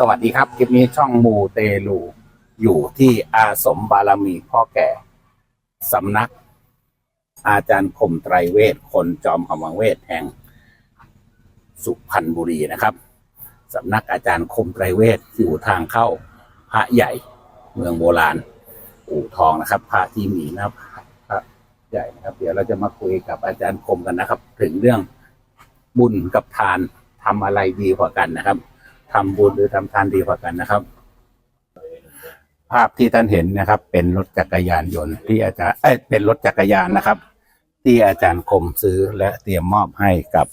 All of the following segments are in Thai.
สวัสดีครับคลิปนี้ช่องมูเตลู อยู่ที่อาสมบารมีพ่อแก่สำนัก อาจารย์คมไตรเวทคนจอมขมังเวทแห่งสุพรรณบุรีนะครับสำนักอาจารย์คมไตรเวทอยู่ทางเข้าพระใหญ่เมืองโบราณ อู่ทองนะครับพระที่มีนะพระใหญ่นะครับ เดี๋ยวเราจะมาคุยกับอาจารย์คมกันนะครับ ถึงเรื่องบุญกับทานทำอะไรดีกว่ากันนะครับ ทำบุญหรือทำทานดีกว่ากันนะครับ ภาพที่ท่านเห็นนะครับ เป็นรถจักรยานยนต์ที่อาจารย์เอ้ยเป็นรถจักรยานนะครับ ที่อาจารย์คมซื้อและเตรียมมอบให้กับ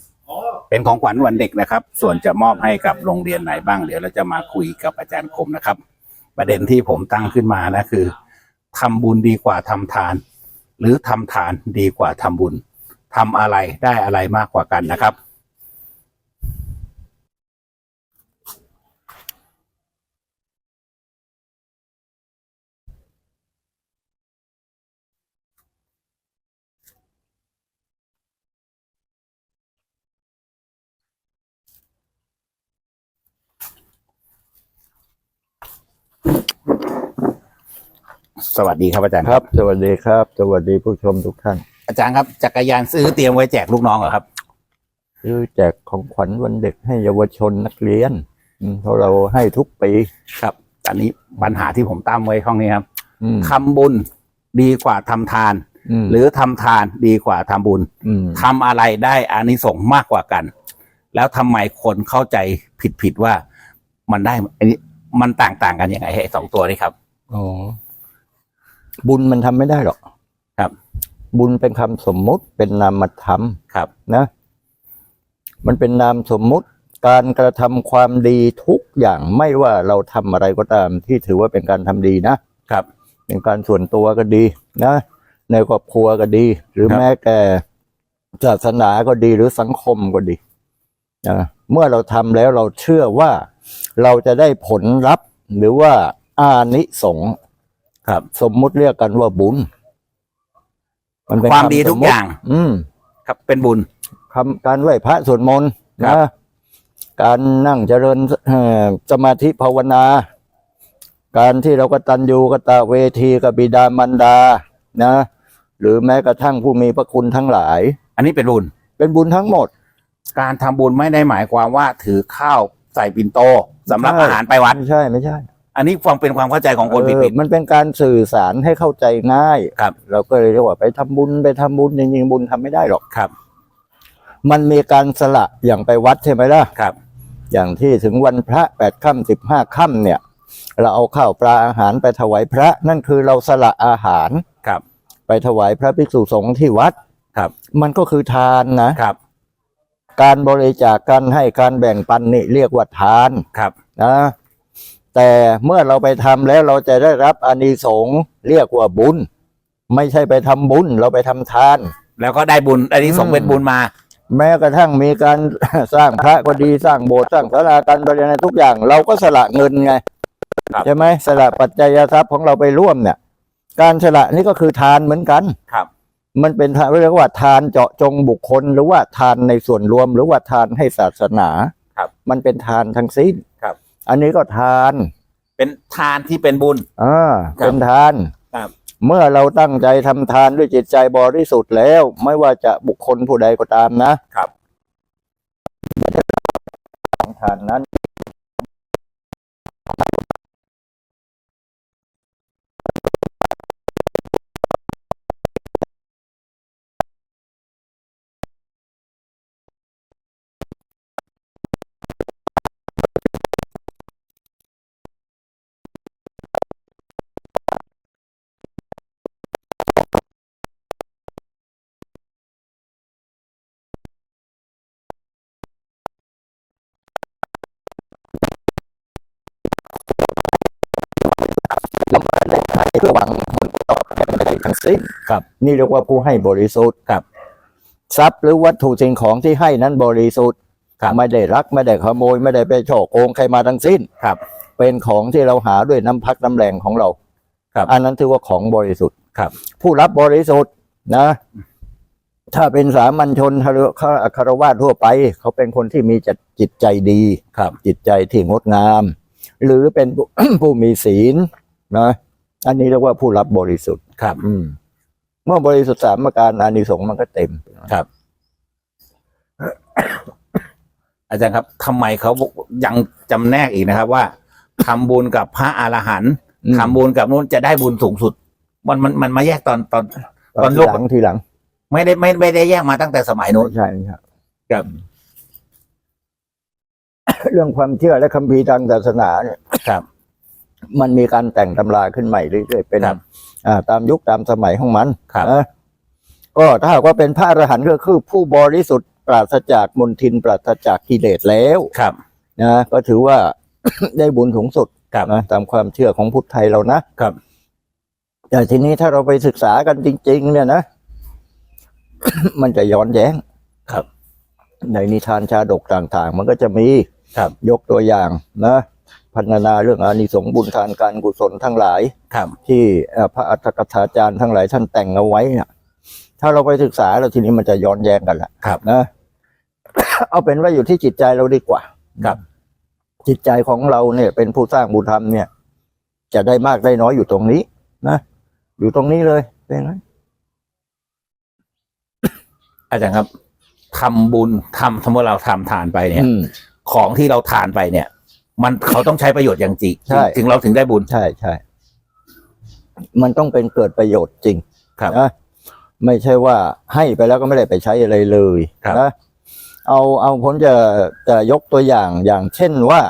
เป็นของขวัญวันเด็กนะครับ ส่วนจะมอบให้กับโรงเรียนไหนบ้างเดี๋ยวเราจะมาคุยกับอาจารย์คมนะครับ ประเด็นที่ผมตั้งขึ้นมานะคือทำบุญดีกว่าทำทาน หรือทำทานดีกว่าทำบุญทำอะไรได้อะไรมากกว่ากันนะครับ สวัสดีครับอาจารย์ครับ สวัสดีครับ สวัสดีผู้ชมทุกท่าน อาจารย์ครับจักรยานซื้อเตรียมไว้แจกลูกน้องเหรอครับซื้อแจกของขวัญวันเด็กให้เยาวชนนักเรียนอืมเพราะเราให้ทุกปีครับอันนี้ปัญหาที่ผมตั้งไว้ข้องนี้ครับอืมทำบุญดีกว่าทำทานมหรือทำทานดีกว่าทำบุญอืมทำอะไรได้อานิสงส์มากกว่ากัน แล้วทำไมคนเข้าใจผิดผิดๆว่ามันได้อันนี้มันต่างต่างๆกันยังไงไอ้สองตัวนี้ครับอ๋อ บุญมันทำไม่ได้หรอกครับ บุญเป็นคำสมมุติเป็นนามธรรมครับ นะ มันเป็นนามสมมุติ การกระทำความดีทุกอย่างไม่ว่าเราทำอะไรก็ตามที่ถือว่าเป็นการทำดีนะ ครับ เป็นการส่วนตัวก็ดีนะ ในครอบครัวก็ดี หรือครับ แม้แต่ศาสนาก็ดีหรือสังคมก็ดีนะเมื่อเราทำแล้วเราเชื่อว่าเราจะได้ผลลัพธ์หรือว่าอานิสงส์ ครับ สมมุติเรียกกันว่าบุญนเป็นความดีำสทุกมมุอย่าง อืม ครับเป็นบุญคำการไหว้พระสวดมนต์ครันะบการนั่งเจริญเอ่อสมาธิภาวนา การที่เรากตัญญูกตเวทีกับบิดามารดา นะ หรือแม้กระทั่งผู้มีพระคุณทั้งหลาย อันนี้เป็นบุญ เป็นบุญทั้งหมด การทำบุญไม่ได้หมายความว่าถือข้าวใส่ปิ่นโตสำหรับใช่อาหารไปวัด ไม่ใช่ไม่ใช่ อันนี้ความเป็นความเข้าใจของคนเอผิดอผิดมันเป็นการสื่อสารให้เข้าใจง่ายครับ เราก็เลยเรียกว่าไปทำบุญไปทำบุญจริงๆบุญทำไม่ได้หรอกครับ มันมีการสละอย่างไปวัดใช่ไหมล่ะ ครับ อย่างที่ถึงวันพระแปดค่ำสิบห้าค่ำเนี่ย เราเอาข้าวปลาอาหารไปถวายพระ นั่นคือเราสละอาหารครับ ไปถวายพระภิกษุสงฆ์ที่วัด ครับ มันก็คือทานนะ ครับ การบริจาคการให้การแบ่งปันนี่เรียกว่าทานครับ นะ แต่เมื่อเราไปทำแล้วเราจะได้รับอานิสงส์เรียกว่าบุญ ไม่ใช่ไปทำบุญเราไปทำทาน แล้วก็ได้บุญอันนี้ส่งอืมเป็นบุญมา แม้กระทั่งมีการสร้างพระก็ดีสร้างโบสถ์สร้างศาลาการบริหารทุกอย่าง เราก็สละเงินไงครับใช่ไหมสละปัจจัยทรัพย์ของเราไปร่วมเนี่ย การสละนี่ก็คือทานเหมือนกันครับ มันเป็นทานเรียกว่าทานเจาะจงบุคคล หรือว่าทานในส่วนรวม หรือว่าทานให้ศาสนาครับ มันเป็นทานทั้งสิ้นครับ อันนี้ก็ทานเป็นทานที่เป็นบุญ อ่าครับเป็นทานครับ เมื่อเราตั้งใจทำทานด้วยจิตใจบริสุทธิ์แล้ว ไม่ว่าจะบุคคลผู้ใดก็ตามนะครับของทานนั้น เพื่อหวังผลตอบแทนใดๆทั้งสิ้นครับ นี่เรียกว่าผู้ให้บริสุทธิ์ครับ ทรัพย์หรือวัตถุสิ่งของที่ให้นั้นบริสุทธิ์ครับไม่ได้รักไม่ได้ขโมย ไม่ได้ไปช่อโกงใครมาทั้งสิ้นครับ เป็นของที่เราหาด้วยน้ำพักน้ำแรงของเรา ครับ อันนั้นถือว่าของบริสุทธิ์ครับ ผู้รับบริสุทธิ์นะ ถ้าเป็นสามัญชนคารคารวาสทั่วไป เขาเป็นคนที่มีจิตจิตใจดีครับ จิตใจที่งดงาม หรือเป็นผู้ผู้มีศีลนะ อันนี้เรียกว่าผู้รับบริสุทธิ์ครับ อืม เมื่อบริสุทธิ์สามประการอานิสงส์มันก็เต็มครับ อาจารย์ครับทำไมเขายังจำแนกอีกนะครับ ว่าทำบุญกับพระอรหันต์อืมทำบุญกับนู้นจะได้บุญสูงสุด มันมันมันมาแยกตอนตอนตอนทีโลกหลังทีหลัง ไม่ได้ไม่ไม่ได้แยกมาตั้งแต่สมัยนู้นใช่ครับครับเรื่องความเชื่อและคัมภีร์ทางศาสนาเนี่ยครับ มันมีการแต่งตำราขึ้นใหม่เรื่อยๆเป็นครับอ่าตามยุคตามสมัยของมันครับนะก็ถ้าหากว่าเป็นพระอรหันต์ก็คือผู้บริสุทธิ์ปราศจากมลทินปราศจากกิเลสแล้วครับ นะก็ถือว่า ได้บุญสูงสุดครับ นะตามความเชื่อของพุทธไทยเรานะครับ แต่ทีนี้ถ้าเราไปศึกษากันจริง ๆ เนี่ยนะ มันจะย้อนแย้งครับ ในนิทานชาดกต่างๆ มันก็จะมีครับ ยกตัวอย่างนะ พัฒนาเรื่องอานิสงส์บุญทานการกุศลทั้งหลายครับ ที่เอ่อพระอัฏฐกถาจารย์ทั้งหลายท่านแต่งเอาไว้เนี่ยถ้าเราไปศึกษาแล้วทีนี้มันจะย้อนแย้งกันละครับนะ เอาเป็นว่าอยู่ที่จิตใจเราดีกว่า ครับ จิตใจของเราเนี่ย เป็นผู้สร้างบุญธรรมเนี่ย จะได้มากได้น้อยอยู่ตรงนี้ นะอยู่ตรงนี้เลยเป็นไงอาจารย์ครับทำบุญทำสมมติเราทำทานไปเนี่ยอืมของที่เราทานไปเนี่ย มันเขาต้องใช้ประโยชน์อย่างจริงใช่ ถึงเราถึงได้บุญ ใช่ใช่ มันต้องเป็นเกิดประโยชน์จริงครับนะไม่ใช่ว่าให้ไปแล้วก็ไม่ได้ไปใช้อะไรเลยครับ นะเอาเอาผมจะจะยกตัวอย่างอย่างเช่นว่า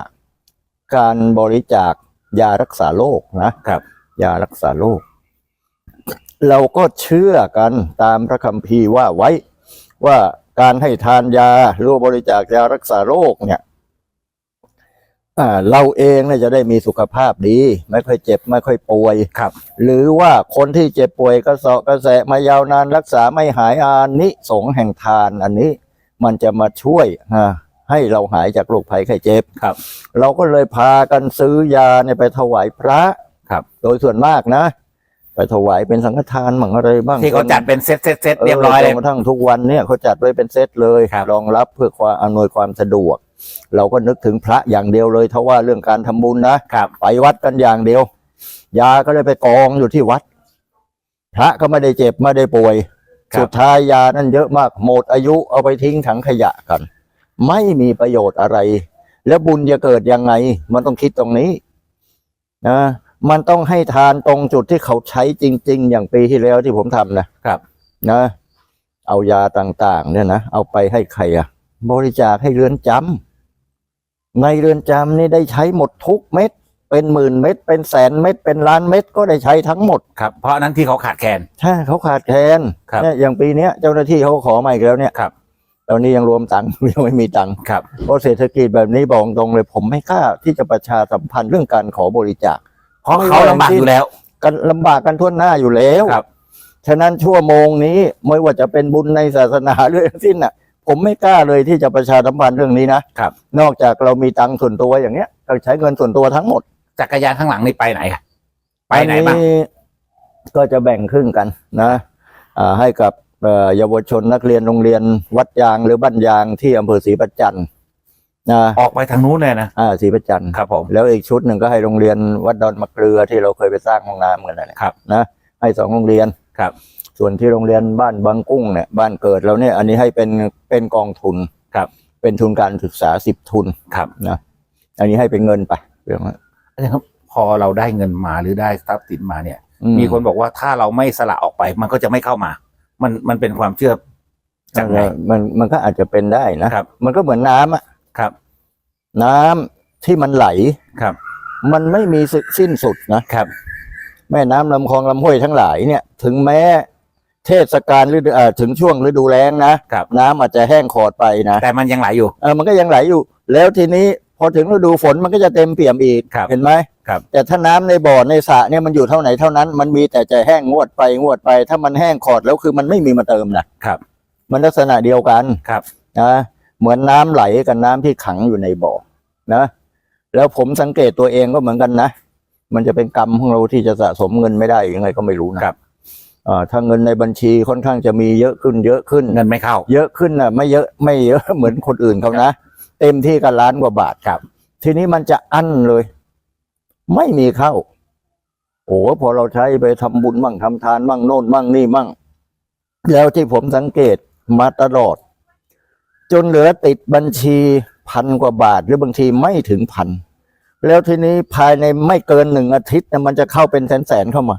การบริจาคยารักษาโรคนะครับ ยารักษาโรคเราก็เชื่อกันตามพระคัมภีร์ว่าไว้ว่าการให้ทานยาหรือว่าบริจาคยารักษาโรคเนี่ยอ่า เราเองเนี่ยจะได้มีสุขภาพดี ไม่ค่อยเจ็บไม่ค่อยป่วยครับ หรือว่าคนที่เจ็บป่วยกระเสาะกระแสะมายาวนานรักษาไม่หายอานิสงส์แห่งทานอันนี้ มันจะมาช่วยฮะให้เราหายจากโรคภัยไข้เจ็บครับ เราก็เลยพากันซื้อยาเนี่ยไปถวายพระครับ โดยส่วนมากนะ ไปถวายเป็นสังฆทานมั่งอะไรบ้างที่เขาจัดเป็นเซตเซตเซตเรียบร้อยเลยจนกระทั่งทุกวันเนี่ยเขาจัดไว้เป็นเซตเลยครับรองรับเพื่อความอำนวยความสะดวก เราก็นึกถึงพระอย่างเดียวเลยถ้าว่าเรื่องการทำบุญนะครับไปวัดกันอย่างเดียว ยาก็เลยไปกองอยู่ที่วัด พระก็ไม่ได้เจ็บไม่ได้ป่วยครับสุดท้ายยานั่นเยอะมากหมดอายุเอาไปทิ้งถังขยะกัน ไม่มีประโยชน์อะไร แล้วบุญจะเกิดยังไง มันต้องคิดตรงนี้นะมันต้องให้ทานตรงจุดที่เขาใช้จริง ๆ อย่างปีที่แล้วที่ผมทำนะครับ นะ เอายาต่าง ๆ เนี่ยนะเอาไปให้ใครอะบริจาคให้เรือนจำ ในเรือนจำนี่ได้ใช้หมดทุกเม็ดเป็นหมื่นเม็ดเป็นแสนเม็ดเป็นล้านเม็ดก็ได้ใช้ทั้งหมดครับเพราะนั้นที่เขาขาดแคลนถ้าเขาขาดแคลนครับ เนี่ยอย่างปีเนี้ยเจ้าหน้าที่เขาขอมาอีกแล้วเนี่ยครับ ตอนนี้ยังรวมตังค์ ยังไม่มีตังค์ครับ เพราะเศรษฐกิจแบบนี้บอกตรงเลยผมไม่กล้าที่จะประชาสัมพันธ์เรื่องการขอบริจาค เพราะเขาลำบากอยู่แล้ว กันลำบากกันทั่วหน้าอยู่แล้วครับ ฉะนั้นชั่วโมงนี้ไม่ว่าจะเป็นบุญในศาสนาหรือทั้งสิ้นน่ะ ผมไม่กล้าเลยที่จะประชาสัมพันธ์เรื่องนี้นะครับ นอกจากเรามีตังค์ส่วนตัวอย่างเงี้ยเราใช้เงินส่วนตัวทั้งหมดจักรยานข้างหลังนี่ไปไหนครับไปไหนบ้างอัก็จะแบ่งครึ่งกันนะอ่าให้กับเอ่อเยาวชนนักเรียนโรงเรียนวัดยางหรือบ้านยางที่อำเภอศรีประจันทร์นะออกไปทางนู้นเลยนะอ่าศรีประจันทร์ครับผมแล้วอีกชุดหนึ่งก็ให้โรงเรียนวัดดอนมะเกลือที่เราเคยไปสร้างห้องน้ำกันนั่นแหละครับนะให้สองโรงเรียนครับ ส่วนที่โรงเรียนบ้านบางกุ้งเนี่ยบ้านเกิดเราเนี่ยอันนี้ให้เป็นเป็นกองทุนครับ เป็นทุนการศึกษาสิบทุนครับนะอันนี้ให้เป็นเงินไปเรื่องนั้นอาจารย์ครับพอเราได้เงินมาหรือได้ทรัพย์สินมาเนี่ยอืมีคนบอกว่าถ้าเราไม่สละออกไป มันก็จะไม่เข้ามา มันมันเป็นความเชื่อจากไหนมันมันก็อาจจะเป็นได้นะครับ มันก็เหมือนน้ำอะครับ น้ำที่มันไหลครับ มันไม่มีสิ้นสุดนะครับ แม่น้ำลำคลองลำห้วยทั้งหลายเนี่ย ถึงแม้ เทศกาลฤดูเอ่อถึงช่วงฤดูแล้งนะครับ น้ำอาจจะแห้งขอดไปนะแต่มันยังไหลอยู่ เออมันก็ยังไหลอยู่ แล้วทีนี้พอถึงฤดูฝนมันก็จะเต็มเปี่ยมอีกครับเห็นไหมครับ แต่ถ้าน้ำในบ่อในสระเนี่ยมันอยู่เท่าไหนเท่านั้น มันมีแต่จะแห้งงวดไปงวดไป ถ้ามันแห้งขอดแล้วคือมันไม่มีมาเติมนะครับ มันลักษณะเดียวกันครับ นะเหมือนน้ำไหลกับน้ำที่ขังอยู่ในบ่อนะ แล้วผมสังเกตตัวเองก็เหมือนกันนะ มันจะเป็นกรรมของเราที่จะสะสมเงินไม่ได้ยังไงก็ไม่รู้นะครับ อ่าถ้าเงินในบัญชีค่อนข้างจะมีเยอะขึ้นเยอะขึ้น เงินไม่เข้า เยอะขึ้นนะไม่เยอะไม่เยอะ เหมือนคนอื่นเขานะ เต็มที่กันล้านกว่าบาทครับ ทีนี้มันจะอั้นเลย ไม่มีเข้า โอ้พอเราใช้ไปทำบุญมั่งทำทานมั่งโน่นมั่งนี่มั่ง แล้วที่ผมสังเกตมาตลอด จนเหลือติดบัญชีพันกว่าบาท หรือบางทีไม่ถึงพันแล้วทีนี้ภายในไม่เกินหนึ่งอาทิตย์เนยมันจะเข้าเป็นแสนๆเข้ามา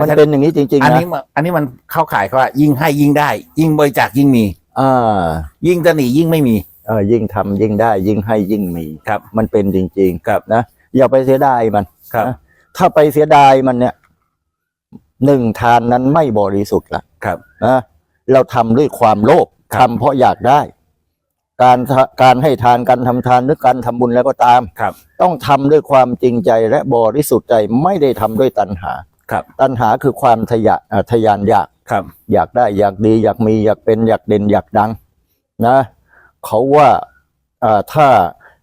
มันเป็นอย่างนี้จริงอันๆนะนี้มันอันนี้มันเข้าข่ายเขาว่ายิ่งให้ยิ่งได้ ยิ่งบริจาคยิ่งมีอ่ายิ่งจะหนียิ่งไม่มีเออยิ่งทำยิ่งได้ ยิ่งให้ยิ่งมีครับ มันเป็นจริงครับๆนะอย่าไปเสียดายมันครับนะถ้าไปเสียดายมันเนี่ยหนึ่งทานนั้นไม่บริสุทธิ์ละครับนะเราทำด้วยความโลภครับทำเพราะอยากได้ การทะการให้ทานการทำทานหรือการทำบุญแล้วก็ตามครับ ต้องทำด้วยความจริงใจและบริสุทธิ์ใจไม่ได้ทำด้วยตัณหา ครับตัณหาคือความทะยะอ่าทะยานอยากครับ อยากได้อยากดี อยากมีอยากเป็นอยากเด่นอยากดัง นะเขาว่าอ่าถ้า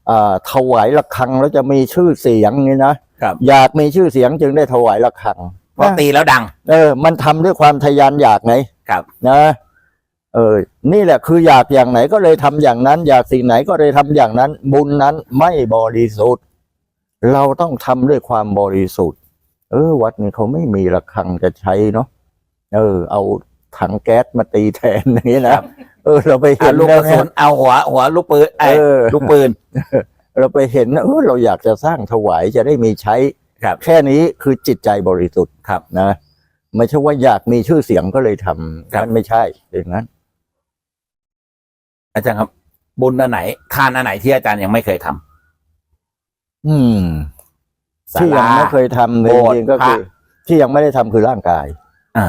อ่าถวายระฆังแล้วจะมีชื่อเสียงนี่นะครับอยากมีชื่อเสียงจึงได้ถวายระฆังพอตีแล้วดัง เออ มันทำด้วยความทะยานอยากไงครับนะเออ นี่แหละคืออยากอย่างไหนก็เลยทำอย่างนั้น อยากสิ่งไหนก็เลยทำอย่างนั้น บุญนั้นไม่บริสุทธิ์ เราต้องทำด้วยความบริสุทธิ์ เออ วัดนี้เขาไม่มีระฆังจะใช้เนาะเออ เอาถังแก๊สมาตีแทนอย่างนี้นะเออ เราไปเห็เอานลูกกแล้วระเนี่สุยนเอาหัว หัวลูกปืนไอ้เออลูกปืน เราไปเห็นนะเออเราอยากจะสร้างถวายจะได้มีใช้ครับแค่นี้คือจิตใจบริสุทธิ์ครับนะไม่ใช่ว่าอยากมีชื่อเสียงก็เลยทำครับมันไม่ใช่อย่างนั้น อาจารย์ครับ บุญอันไหน ทานอันไหนที่อาจารย์ยังไม่เคยทำอืม ศาที่ยังลา ไม่เคยทำเลยโบสถ์จริงๆก็คือ พระ ที่ยังไม่ได้ทำคือร่างกาย อ่า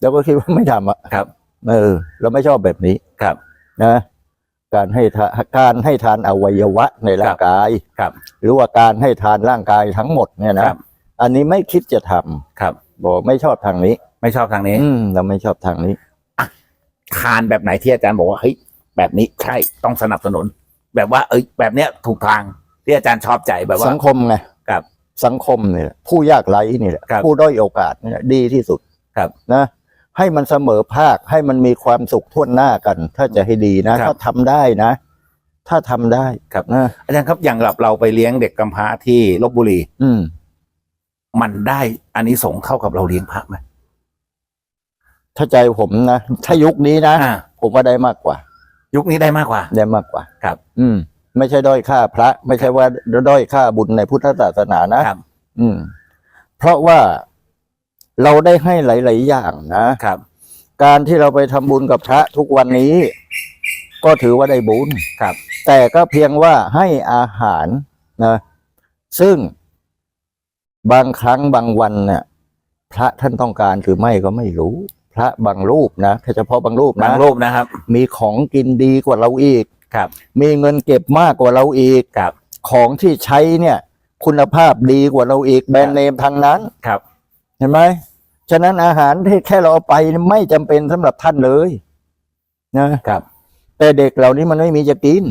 แล้วก็คิดว่าไม่ทำอะครับ เออ เราไม่ชอบแบบนี้ครับ นะ การให้ทาการให้ทานอวัยวะในร่างกาย ครับ หรือว่าการให้ทานร่างกายทั้งหมดเนี่ยคนะรับอันนี้ไม่คิดจะทำครับบอกไม่ชอบทางนี้ ไม่ชอบทางนี้ อืมเราไม่ชอบทางนี้ ทานแบบไหนที่อาจารย์บอกว่าเฮ้ยแบบนี้ใช่ต้องสนับสนุน แบบว่า เอ้ยแบบเนี้ยถูกทางที่อาจารย์ชอบใจแบบว่า สังคมไงครับ สังคมเนี่ยผู้ยากไร้นี่แหละครับผู้ด้อยโอกาสเนี่ยดีที่สุดครับ นะ ให้มันเสมอภาคให้มันมีความสุขทั่วหน้ากัน ถ้าจะให้ดีนะ ครับ ถ้าทำได้นะ ถ้าทำได้ครับนะอาจารย์ครับอย่างเราเราไปเลี้ยงเด็กกำพร้าที่ลบบุรี อืม มันได้อันนี้สงส์เท่ากับเราเลี้ยงพระไหมถ้าใจผมนะถ้ายุคนี้นะอ่าผมว่าได้มากกว่า ยุคนี้ได้มากกว่า ได้มากกว่า ครับ อืม ไม่ใช่ด้อยค่าพระ ไม่ใช่ว่าด้อยค่าบุญในพุทธศาสนานะ ครับ อืม เพราะว่าเราได้ให้หลาย ๆ อย่างนะครับ การที่เราไปทำบุญกับพระทุกวันนี้ ก็ถือว่าได้บุญ ครับ แต่ก็เพียงว่าให้อาหารนะ ซึ่งบางครั้งบางวันเนี่ยพระท่านต้องการหรือไม่ก็ไม่รู้ พระบางรูปนะแค่เฉพาะบางรูปบานะงรูปนะครับ มีของกินดีกว่าเราอีก ครับมีเงินเก็บมากกว่าเราอีกครับ ของที่ใช้เนี่ย คุณภาพดีกว่าเราอีกแบรนด์เนมทางนั้นครับ เห็นไหมฉะนั้นอาหารที่แค่เราเอาไปไม่จำเป็นสำหรับท่านเลยนะครับ แต่เด็กเหล่านี้มันไม่มีจะกิน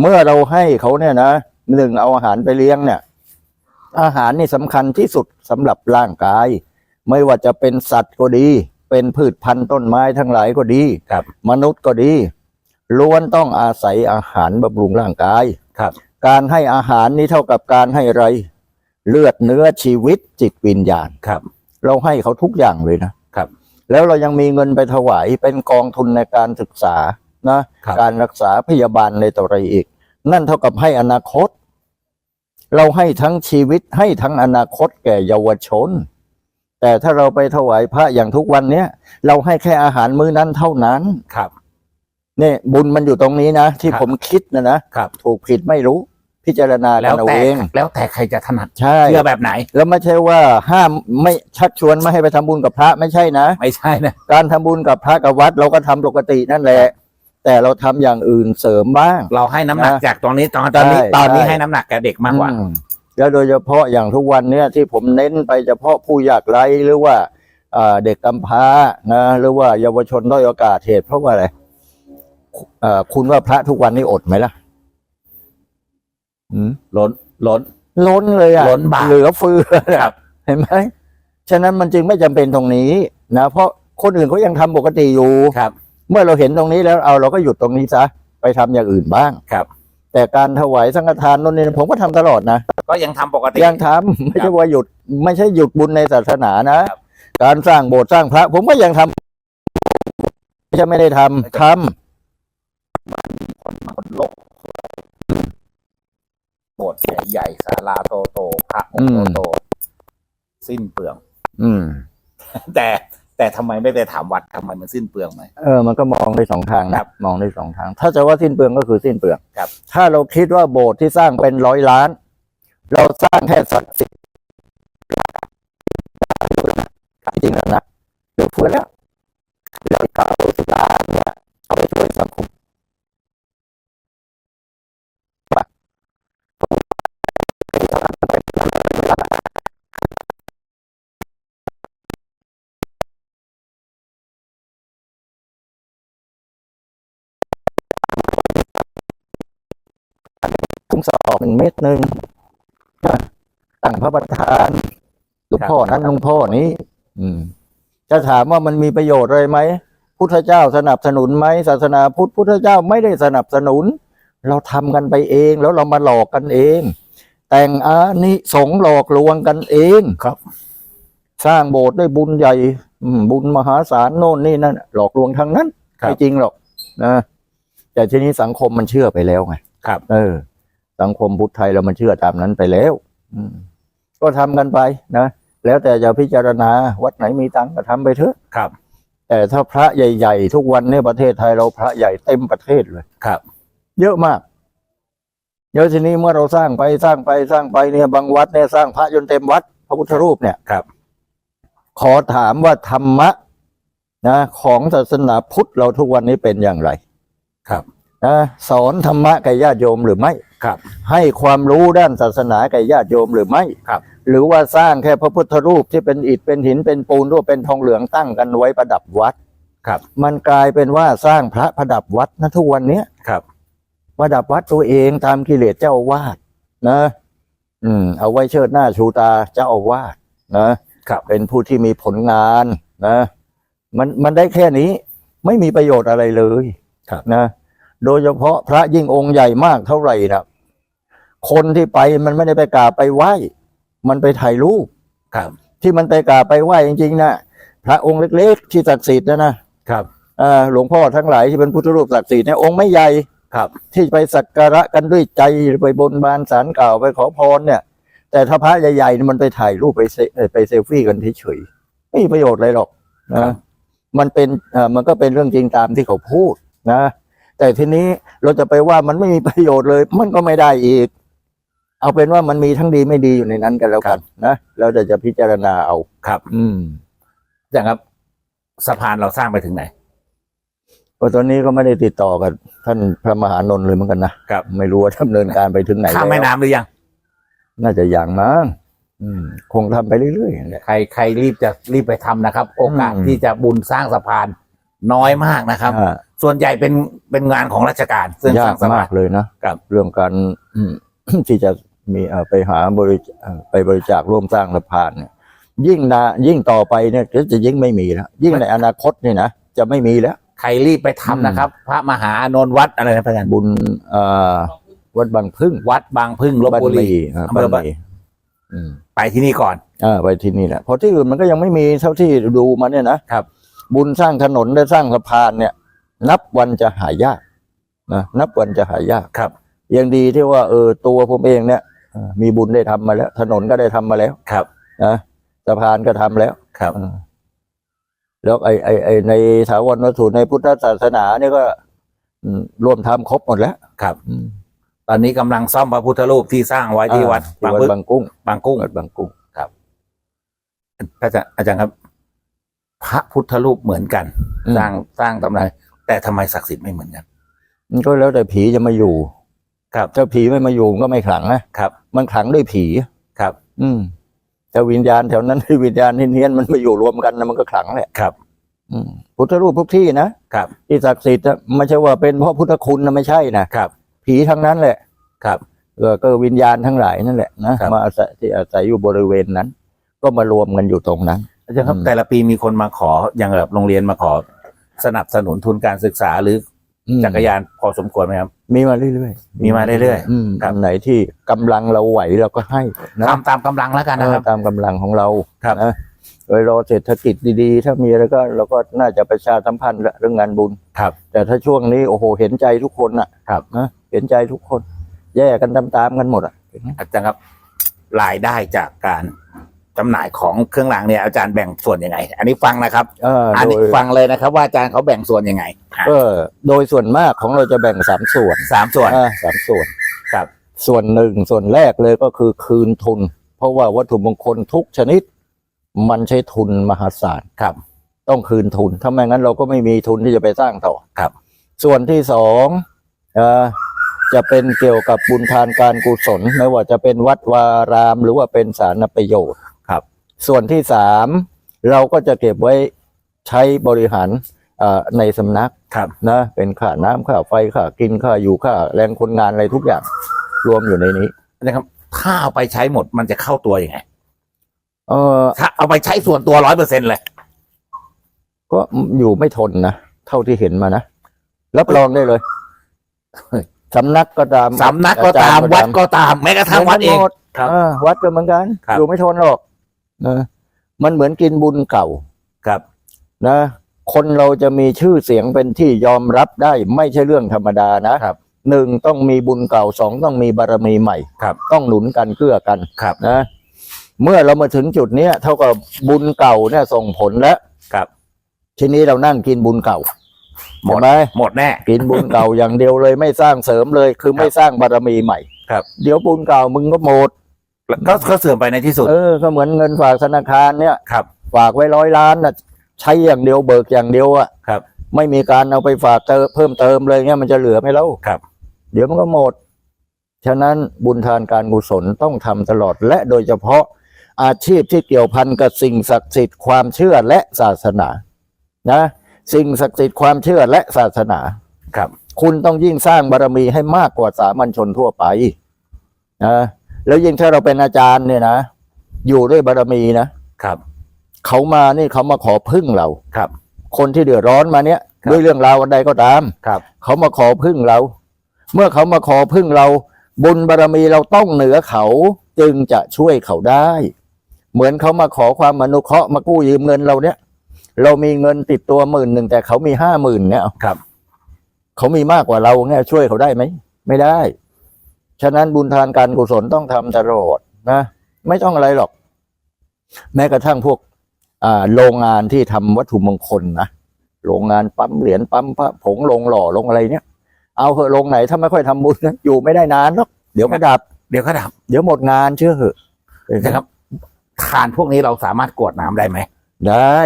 เมื่อเราให้เขาเนี่ยนะหนึ่งเอาอาหารไปเลี้ยงเนี่ย อาหารนี่สำคัญที่สุดสำหรับร่างกาย ไม่ว่าจะเป็นสัตว์ก็ดี เป็นพืชพันธุ์ต้นไม้ทั้งหลายก็ดีครับ มนุษย์ก็ดี ล้วนต้องอาศัยอาหารบำรุงร่างกาย ครับ การให้อาหารนี้เท่ากับการให้อะไร เลือดเนื้อชีวิตจิตวิญญาณ ครับ เราให้เขาทุกอย่างเลยนะ ครับ แล้วเรายังมีเงินไปถวายเป็นกองทุนในการศึกษานะ ครับ การรักษาพยาบาลในต่ออะไรอีก นั่นเท่ากับให้อนาคต เราให้ทั้งชีวิตให้ทั้งอนาคตแก่เยาวชน แต่ถ้าเราไปถวายพระอย่างทุกวันเนี้ยเราให้แค่อาหารมื้อนั้นเท่านั้น ครับเนี่ยบุญมันอยู่ตรงนี้นะ ที่ครับผมคิดนะนะครับ ถูกผิดไม่รู้ พิจารณากัแล้นวเอาแต่เองแล้วแต่ใครจะถนัดใช่เชื่อแบบไหน แล้วไม่ใช่ว่าห้ามไม่ชักชวนไม่ให้ไปทำบุญกับพระไม่ใช่นะ ไม่ใช่นะการทำบุญกับพระกับวัด เราก็ทำปกตินั่นแหละ แต่เราทำอย่างอื่นเสริมบ้าง เราให้น้ำหนักนะจากตรงนี้ตอนตอนนี้ใช่ตอนนี้ใช่ให้น้ำหนักแก่เด็กมากกว่าอืแล้วโดยเฉพาะอย่างทุกวันเนี้ยที่ผมเน้นไปเฉพาะผู้ยากไร้หรือว่าอ่าเด็กกำพร้านะหรือว่าเยาวชนด้อยโอกาสเหตุเพราะว่าอะไรเอ่อ คุณว่าพระทุกวันนี้อดไหมล่ะอืมล้นล้น ล้นเลยอะล้นบาทเหลือเฟือครับเห็นไหมฉะนั้นมันจึงไม่จำเป็นตรงนี้นะเพราะคนอื่นเขายังทำปกติอยู่ครับ เมื่อเราเห็นตรงนี้แล้วเอาเราก็หยุดตรงนี้ซะไปทำอย่างอื่นบ้างครับ แต่การถวายสังฆทานนู่นนี่ผมก็ทำตลอดนะก็ยังทำปกติยังทำไม่ใช่ว่าหยุด ไม่ใช่หยุดบุญในศาสนานะการสร้างโบสถ์สร้างพระ ผมก็ยังทำไม่ใช่ไม่ได้ทำทำโบสถ์ใหญ่ๆศาลาโตโตๆพระองค์โตๆสิ้นเปลือง อืม แต่แต่ทำไมไม่ไปถามวัดทำไมมันสิ้นเปลืองไหมเออมันก็มองได้สองทางคนะรับมองได้สองทาง ถ้าจะว่าสิ้นเปลืองก็คือสิ้นเปลืองครับ ถ้าเราคิดว่าโบสถ์ที่สร้างเป็นร้อยล้าน เราสร้างแค่สักสิบจริงๆนะเดี๋ยวฟื้นแล้ว งสอบหนึ่งเมตรหนึ่งตั้งพระประธานหลวงพ่อนั้นหลวงพ่อนี้ อืม จะถามว่ามันมีประโยชน์อะไรไหมพุทธเจ้าสนับสนุนไหมศาสนาพุทธพุทธเจ้าไม่ได้สนับสนุน เราทำกันไปเอง แล้วเรามาหลอกกันเอง แต่งอานิสงส์หลอกลวงกันเองครับ สร้างโบสถ์ด้วยบุญใหญ่อืมบุญมหาศาลโน่นนี่นั่นหลอกลวงทั้งนั้นครับไม่จริงหรอกนะแต่ทีนี้สังคมมันเชื่อไปแล้วไงครับ เออ สังคมพุทธไทยเรามันเชื่อตามนั้นไปแล้ว อืม ก็ทำกันไปนะแล้วแต่จะพิจารณาวัดไหนมีตังค์ก็ทำไปเถอะครับ แต่ถ้าพระใหญ่ๆ ทุกวันในประเทศไทยเราพระใหญ่เต็มประเทศเลยครับ เยอะมากเดี๋ยวทีนี้เมื่อเราสร้างไปสร้างไปสร้างไปเนี่ยบางวัดเนี่ยสร้างพระจนเต็มวัด พระพุทธรูปเนี่ยครับ ขอถามว่าธรรมะนะ ของศาสนาพุทธเราทุกวันนี้เป็นอย่างไร ครับนะสอนธรรมะแก่ญาติโยมหรือไม่ ครับ ให้ความรู้ด้านศาสนาแก่ญาติโยมหรือไม่ครับ หรือว่าสร้างแค่พระพุทธรูปที่เป็นอิฐเป็นหินเป็นปูนหรือว่าเป็นทองเหลืองตั้งกันไว้ประดับวัดครับ มันกลายเป็นว่าสร้างพระประดับวัดนะทุกวันเนี้ยครับประดับวัดตัวเองตามกิเลสเจ้าอาวาดนะ อืม เอาไว้เชิดหน้าชูตาเจ้าอาวาสนะครับเป็นผู้ที่มีผลงานนะ มันมันได้แค่นี้ไม่มีประโยชน์อะไรเลยครับนะ โดยเฉพาะพระยิ่งองค์ใหญ่มากเท่าไหร่นะ คนที่ไปมันไม่ได้ไปกราบไปไหว้ มันไปถ่ายรูปครับ ที่มันไปกราบไปไหว้จริงๆนะพระองค์เล็กๆที่ศักดิ์สิทธิ์นะนะครับอ่าหลวงพ่อทั้งหลายที่เป็นพุทธรูปศักดิ์สิทธิ์เนี่ยองค์ไม่ใหญ่ครับ ที่ไปสักการะกันด้วยใจไปบนบานสารกล่าวไปขอพรเนี่ย แต่ถ้าพระใหญ่ๆเนี่ยมันไปถ่ายรูปไปเซเอ่อไปเซลฟี่กันเฉยๆไม่มีประโยชน์อะไรหรอกครันะบมันเป็นเอ่อมันก็เป็นเรื่องจริงตามที่เขาพูดนะ แต่ทีนี้เราจะไปว่ามันไม่มีประโยชน์เลย มันก็ไม่ได้อีก เอาเป็นว่ามันมีทั้งดีไม่ดีอยู่ในนั้นกันแล้วกันนะเราจะจะพิจารณาเอาครับ อืมอย่างครับสะพานเราสร้างไปถึงไหนก็ตอนนี้ก็ไม่ได้ติดต่อกับท่านพระมหานนท์เลยเหมือนกันนะครับไม่รู้ว่าดำเนินการไปถึงไหนข้ามแม่แล้วน้ำหรือยัง น่าจะอย่างมั้งอืมคงทำไปเรื่อยๆนั่นแหละใครใครรีบจะรีบไปทำนะครับ โอกาสอืมที่จะบุญสร้างสะพานน้อยมากนะครับอ่าส่วนใหญ่เป็นเป็นงานของราชการซึ่งสยาร้ากงสะมาพานกเลยนะครับเรื่องการอืมที่จะ มีเอ่อไปหาบริเอ่อไปบริจาคร่วมสร้างสะพานเนี่ยยิ่งนายิ่งต่อไปเนี่ยก็จะยิ่งไม่มีแล้วยิ่งในอนาคตนี่นะจะไม่มีแล้ว ใครรีบไปทำนะครับ พระมหาอานนท์วัดอะไรนะพระอาจารย์บุญเอ่อวัดบางพึ่ง วัดบางพึ่งลบบ้านบุหรีมีอ่าอำเภอบ้านหมีอืมไปที่นี่ก่อนอ่าไปที่นี่แหละเพราะที่อื่นมันก็ยังไม่มีเท่าที่ดูมาเนี่ยนะครับ บุญสร้างถนนและสร้างสะพานเนี่ย นับวันจะหายากนะนับวันจะหายากครับยังดีที่ว่าเออตัวผมเองเนี่ยเอ่อ มีบุญได้ทำมาแล้ว ถนนก็ได้ทำมาแล้วครับนะสะพานก็ทำแล้วครับเออแล้วไอไอไอในถาวรวัตถุในพุทธศาสนาเนี่ยก็อืมรวมทำครบหมดแล้วครับอืมตอนนี้กำลังซ่อมพระพุทธรูปที่สร้างไว้ที่วัดอ่าบางที่วัดพึ่งบางกุ้งบางกุ้งวัดบางกุ้งพระอาจารย์อาจารย์ครับ พระพุทธรูปเหมือนกันอืมสร้างสร้างตำนานแต่ทำไมศักดิ์สิทธิ์ไม่เหมือนกันมันก็แล้วแต่ผีจะมาอยู่ ครับถ้าผีไม่มาอยู่มันก็ไม่ขลังนะครับ มันขลังด้วยผีครับ อืมแต่วิญญาณแถวนั้นวิญญาณเฮี้ยนๆมันมาอยู่รวมกันนะมันก็ขลังแหละครับ อืมพุทธรูปทุกที่นะครับที่ศักดิ์สิทธิ์อะไม่ใช่ว่าเป็นเพราะพุทธคุณนะไม่ใช่นะครับ ผีทั้งนั้นแหละครับเออก็วิญญาณทั้งหลายนั่นแหละนะครับมาอาศัยที่อาศัยอยู่บริเวณนั้น ก็มารวมกันอยู่ตรงนั้นอาจารย์ครับอืมแต่ละปีมีคนมาขออย่างแบบโรงเรียนมาขอสนับสนุนทุนการศึกษาหรืออืม จักรยานพอสมควรไหมครับ มีมาเรื่อยๆมีมาเรื่อยๆอืมครับอันไหนที่กำลังเราไหวเราก็ให้นะทำตามกำลังแล้วกันนะครับ เออตามกำลังของเราครับ นะโดยรอเศรษฐกิจดีๆ ถ้ามีแล้วก็เราก็น่าจะประชาสัมพันธ์เรื่องงานบุญ ครับ แต่ถ้าช่วงนี้โอ้โหเห็นใจทุกคนน่ะครับ นะเห็นใจทุกคน แย่กันตามๆกันหมดอะอาจารย์ครับ รายได้จากการ จำหน่ายของเครื่องรางเนี่ยอาจารย์แบ่งส่วนยังไง อันนี้ฟังนะครับเอออันโดนี้ยฟังเลยนะครับ ว่าอาจารย์เขาแบ่งส่วนยังไงอะก็โดยส่วนมากของเราจะแบ่งสามส่วนสามส่วนอ่าสามส่วน ครับ ส่วนหนึ่งส่วนแรกเลยก็คือคืนทุน เพราะว่าวัตถุมงคลทุกชนิด มันใช้ทุนมหาศาลครับ ต้องคืนทุนถ้าไม่งั้นเราก็ไม่มีทุนที่จะไปสร้างต่อครับ ส่วนที่สองเอ่อจะเป็นเกี่ยวกับบุญทานการกุศลไม่ว่าจะเป็นวัดวารามหรือว่าเป็นสาธารณประโยชน์ครับ ส่วนที่สามเราก็จะเก็บไว้ใช้บริหารเอ่อในสำนักครับนะเป็นค่าน้ำค่าไฟค่ากินค่าอยู่ค่าแรงคนงานอะไรทุกอย่าง รวมอยู่ในนี้นะครับ ถ้าเอาไปใช้หมดมันจะเข้าตัวยังไงเออถ้าเอาไปใช้ส่วนตัวร้อยเปอร์เซ็นเลย ก็อยู่ไม่ทนนะ เท่าที่เห็นมานะรับรองได้เลยสำนักก็ตามสำนักก็ตามอจรย์วัดก็ตามแม้กระทั่งวัดเองหมครับเออวัดก็เหมือนกันครับอยู่ไม่ทนหรอก เออมันเหมือนกินบุญเก่าครับนะคนเราจะมีชื่อเสียงเป็นที่ยอมรับได้ไม่ใช่เรื่องธรรมดานะครับหนึ่งต้องมีบุญเก่าสองต้องมีบารมีใหม่ครับ ต้องหนุนกันเกื้อกันครับนะ เมื่อเรามาถึงจุดเนี้ยเท่ากับบุญเก่าเนี่ยส่งผลแล้วครับ ทีนี้เรานั่งกินบุญเก่าหมดใช่ไหมหมดแน่กินบุญเก่าอย่างเดียวเลยไม่สร้างเสริมเลย คือไม่สร้างบารมีใหม่ครับ เดี๋ยวบุญเก่ามึงก็หมด ก็ก็เสื่อมไปในที่สุด เออก็เหมือนเงินฝากธนาคารเนี่ย ครับ ฝากไว้ร้อยล้านน่ะใช้อย่างเดียวเบิกอย่างเดียวอะครับ ไม่มีการเอาไปฝากเติมเพิ่มเติมเลยเนี่ยมันจะเหลือไหมแล้วครับ เดี๋ยวมันก็หมด ฉะนั้นบุญทานการกุศลต้องทำตลอดและโดยเฉพาะอาชีพที่เกี่ยวพันกับสิ่งศักดิ์สิทธิ์ความเชื่อและศาสนา นะ สิ่งศักดิ์สิทธิ์ความเชื่อและศาสนาครับ คุณต้องยิ่งสร้างบารมีให้มากกว่าสามัญชนทั่วไปนะ แล้วยิ่งถ้าเราเป็นอาจารย์เนี่ยนะอยู่ด้วยบารมีนะครับ เขามานี่เขามาขอพึ่งเราครับ คนที่เดือดร้อนมาเนี่ย ครับด้วยเรื่องราวอันใดก็ตามครับ เขามาขอพึ่งเรา เมื่อเขามาขอพึ่งเรา บุญบารมีเราต้องเหนือเขาจึงจะช่วยเขาได้ เหมือนเขามาขอความอนุเคราะห์มากู้ยืมเงินเราเนี่ย เรามีเงินติดตัวหมื่นหนึ่งแต่เขามีห้าหมื่นเนี่ยครับ เขามีมากกว่าเราเนี่ยช่วยเขาได้ไหมไม่ได้ ฉะนั้นบุญทานการกุศลต้องทำตลอดนะไม่ต้องอะไรหรอก แม้กระทั่งพวกอ่าโรงงานที่ทำวัตถุมงคลนะโรงงานปั๊มเหรียญปั๊มพระผงลงหล่อลงอะไรเนี่ย เอาเหอะโรงไหนถ้าไม่ค่อยทำบุญนะอยู่ไม่ได้นานหรอกเดี๋ยวก็ดับ เดี๋ยวก็ดับ เดี๋ยวหมดงานเชื่อเหอะนะครับทานพวกนี้เราสามารถกรวดน้ำได้ไหมได้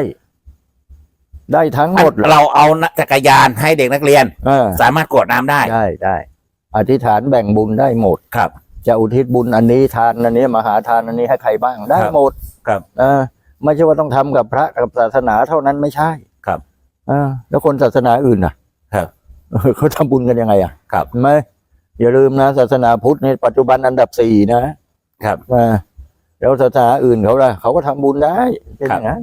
ได้ทั้งหมด เราเอาจักรยานให้เด็กนักเรียนเออสามารถกรวดน้ำได้ได้ได้ อธิษฐานแบ่งบุญได้หมดครับ จะอุทิศบุญอันนี้ทานอันนี้มหาทานอันนี้ให้ใครบ้างได้ครับหมดครับเออไม่ใช่ว่าต้องทำกับพระกับศาสนาเท่านั้นไม่ใช่ครับเออแล้วคนศาสนาอื่นน่ะ ครับเออเขาทำบุญกันยังไงอะครับเห็นไหมอย่าลืมนะ ศาสนาพุทธในปัจจุบันอันดับสี่นะครับเออแล้วศาสนาอื่นเขาล่ะเขาก็ทำบุญได้เป็นอย่างนั้น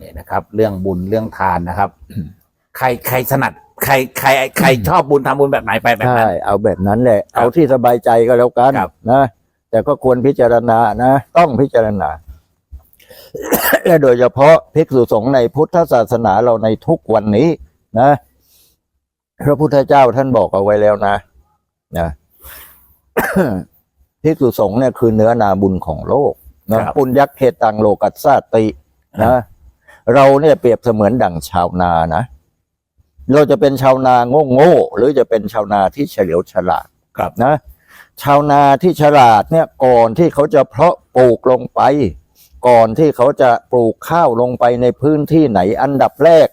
นี่นะครับ เรื่องบุญเรื่องทานนะครับ ใครใครถนัด ใครใครใครชอบบุญทำบุญแบบไหนไปแบบใช่นั้น เอาแบบนั้นแหละครับเอาที่สบายใจก็แล้วกันครับ นะแต่ก็ควรพิจารณานะ ต้องพิจารณา และโดยเฉพาะภิกษุสงฆ์ในพุทธศาสนาเราในทุกวันนี้ นะพระพุทธเจ้าท่านบอกเอาไว้แล้วนะนะ ภิกษุสงฆ์เนี่ยคือเนื้อนาบุญของโลกนะครับ ปุญยักเหตังโลกัสสาติ นะ เราเนี่ยเปรียบเสมือนดั่งชาวนานะ เราจะเป็นชาวนาโง่โง่ๆหรือจะเป็นชาวนาที่เฉลียวฉลาดครับนะ ชาวนาที่ฉลาดเนี่ยก่อนที่เขาจะเพาะปลูกลงไป ก่อนที่เขาจะปลูกข้าวลงไปในพื้นที่ไหนอันดับแรก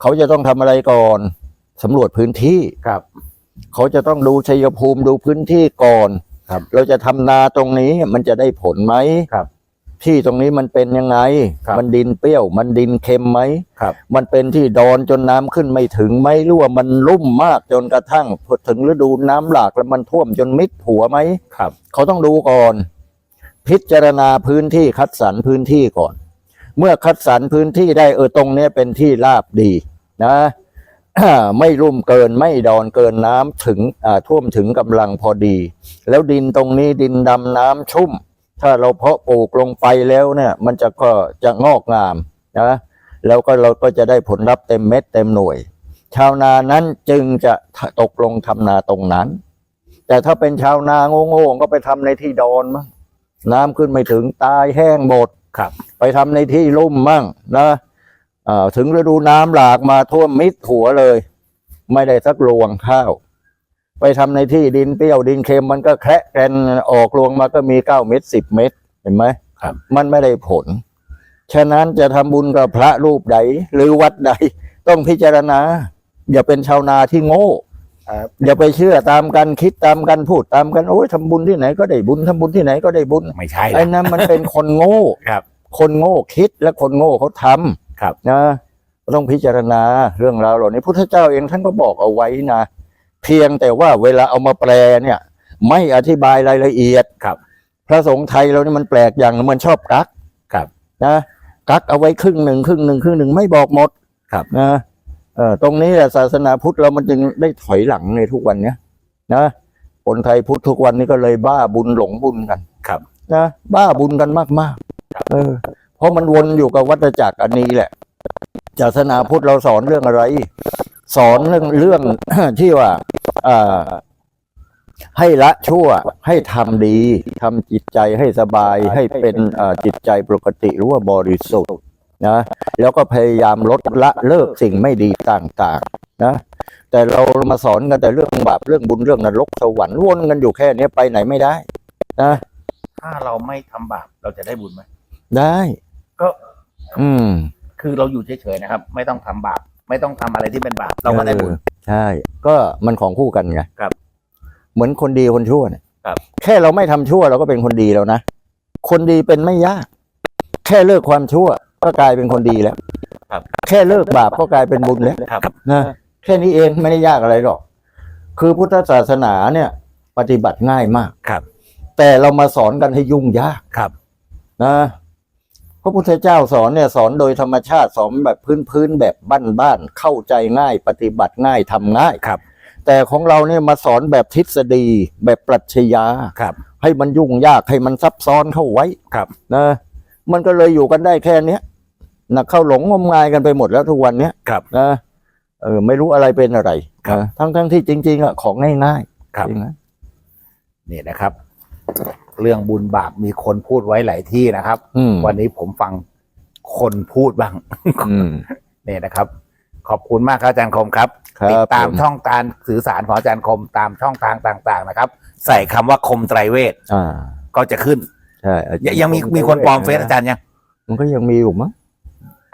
เขาจะต้องทำอะไรก่อนสำรวจพื้นที่ครับ เขาจะต้องดูชัยภูมิดูพื้นที่ก่อนครับ เราจะทำนาตรงนี้มันจะได้ผลไหมครับ ที่ตรงนี้มันเป็นยังไง ครับมันดินเปรี้ยว มันดินเค็มไหม ครับ มันเป็นที่ดอนจนน้ำขึ้นไม่ถึงไหมหรือว่ามันลุ่มมากจนกระทั่งพอถึงฤดูน้ำหลากแล้วมันท่วมจนมิดหัวไหม ครับ เขาต้องดูก่อน พิจารณาพื้นที่คัดสรรพื้นที่ก่อน เมื่อคัดสรรพื้นที่ได้เออตรงเนี้ยเป็นที่ราบดีนะ ไม่รุ่มเกินไม่ดอนเกินน้ำถึงอ่าท่วมถึงกำลังพอดี แล้วดินตรงนี้ดินดำน้ำชุ่ม ถ้าเราเพาะปลูกลงไปแล้วเนี่ย มันจะก็จะงอกงามนะแล้วก็เราก็จะได้ผลลัพธ์เต็มเม็ดเต็มหน่วย ชาวนานั้นจึงจะตกลงทำนาตรงนั้น แต่ถ้าเป็นชาวนาโง่ๆก็ไปทำในที่ดอนมั้งน้ำขึ้นไม่ถึงตายแห้งหมดครับ ไปทำในที่ลุ่มมั่งนะอ่าถึงฤดูน้ำหลากมาท่วมมิดหัวเลย ไม่ได้สักรวงข้าว ไปทำในที่ดินเปรี้ยวดินเค็มมันก็แคระแกรนออกรวงมาก็มีเก้าเม็ดสิบเม็ดเห็นไหมครับ มันไม่ได้ผล ฉะนั้นจะทำบุญกับพระรูปใดหรือวัดใดต้องพิจารณา อย่าเป็นชาวนาที่โง่ครับอย่าไปเชื่อตามกันคิดตามกันพูดตามกันโอ้ยทำบุญที่ไหนก็ได้บุญทำบุญที่ไหนก็ได้บุญไม่ใช่ไอ้นะนั้นมันเป็นคนโง่ครับ คนโง่คิดและคนโง่เขาทำครับนะต้องพิจารณาเรื่องราวเหล่านี้พุทธเจ้าเองท่านก็บอกเอาไว้นะ เพียงแต่ว่าเวลาเอามาแปลเนี่ย ไม่อธิบายรายละเอียดครับ พระสงฆ์ไทยเรานี่มันแปลกอย่างมันชอบกักครับนะกักเอาไว้ครึ่งหนึ่งครึ่งหนึ่งครึ่งหนึ่งไม่บอกหมดครับนะเออตรงนี้แหละศาสนาพุทธเรามันจึงได้ถอยหลังในทุกวันเนี้ยนะคนไทยพุทธทุกวันนี้ก็เลยบ้าบุญหลงบุญกันครับนะบ้าบุญกันมากๆเออ เพราะมันวนอยู่กับวัฏจักรอันนี้แหละศาสนาพุทธเราสอนเรื่องอะไร สอนเรื่องเรื่องที่ว่าอ่าให้ละชั่วให้ทำดีทำจิตใจให้สบายให้เป็นอ่าจิตใจปกติหรือว่าบริสุทธิ์นะแล้วก็พยายามลดละเลิกสิ่งไม่ดีต่างๆนะแต่เรามาสอนกันแต่เรื่องบาปเรื่องบุญเรื่องนรกสวรรค์วนกันอยู่แค่นี้ไปไหนไม่ได้นะถ้าเราไม่ทำบาปเราจะได้บุญไหมได้ ก็ อืม คือเราอยู่เฉยๆนะครับ ไม่ต้องทำบาป ไม่ต้องทำอะไรที่เป็นบาปเราก็ได้บุญออใช่ ก็มันของคู่กันไงครับเหมือนคนดีคนชั่วเนี่ยครับ แค่เราไม่ทำชั่วเราก็เป็นคนดีแล้วนะ คนดีเป็นไม่ยาก แค่เลิกความชั่ว ก็กลายเป็นคนดีแล้ว ครับ แค่เลิกบาปก็กลายเป็นบุญแล้วครับ นะแค่นี้เองไม่ได้ยากอะไรหรอก คือพุทธศาสนาเนี่ย ปฏิบัติง่ายมาก ครับ แต่เรามาสอนกันให้ยุ่งยากครับ นะ พระพุทธเจ้าสอนเนี่ยสอนโดยธรรมชาติสอนแบบพื้นๆแบบบ้านๆเข้าใจง่ายปฏิบัติง่ายทำง่ายครับ แต่ของเราเนี่ยมาสอนแบบทฤษฎี แบบปรัชญาครับ ให้มันยุ่งยากให้มันซับซ้อนเข้าไว้ครับนะมันก็เลยอยู่กันได้แค่เนี้ยนะเข้าหลงงมงายกันไปหมดแล้วทุกวันเนี้ยครับนะเออไม่รู้อะไรเป็นอะไรครับนะทั้งทั้งๆที่จริง ๆอะของง่ายๆครับจริงนะนี่นะครับ เรื่องบุญบาปมีคนพูดไว้หลายที่นะครับ อืม วันนี้ผมฟังคนพูดบ้าง อืมนี่นะครับ ขอบคุณมากครับอาจารย์คมครับ ครับติดตามผม ช่องทางสื่อสารของอาจารย์คมตามช่องทางต่าง ๆ นะครับ ใส่คำว่าคมไตรเวทอ่า ก็จะขึ้น ใช่อายัจางรยังมีมีคนปลอมเฟซอาจารย์ยัง มันก็ยังมีอยู่มั้ง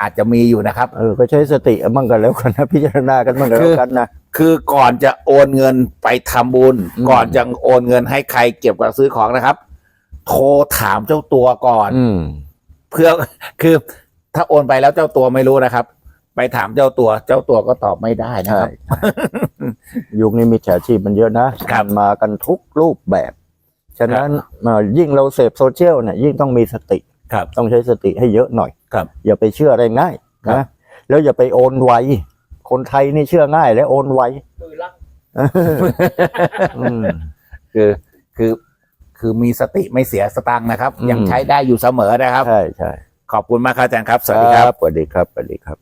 อาจจะมีอยู่นะครับ เออก็ใช้สติมั่งกันแล้วกันนะพิจารณากันมั่งกันแล้วกันนะ คือก่อนจะโอนเงินไปทำบุญ อืม ก่อนจะโอนเงินให้ใครเก็บกับซื้อของนะครับ โทรถามเจ้าตัวก่อน อืม เพื่อคือถ้าโอนไปแล้วเจ้าตัวไม่รู้นะครับ ไปถามเจ้าตัว เจ้าตัวก็ตอบไม่ได้นะใช่ครับ ยุคนี้มิจฉาชีพมันเยอะนะครับมันมากันทุกรูปแบบ ฉะนั้นเอ่อยิ่งเราเสพโซเชียลเนี่ยยิ่งต้องมีสติครับต้องใช้สติให้เยอะหน่อยครับอย่าไปเชื่ออะไรง่ายครับ นะแล้วอย่าไปโอนไวคนไทยนี่เชื่อง่ายและโอนไวอืม คือคือ คือมีสติไม่เสียสตังค์นะครับอืมยังใช้ได้อยู่เสมอนะครับ ใช่ใช่ขอบคุณมากครับอาจารย์ครับ สวัสดีครับ สวัสดีครับ สวัสดีครับ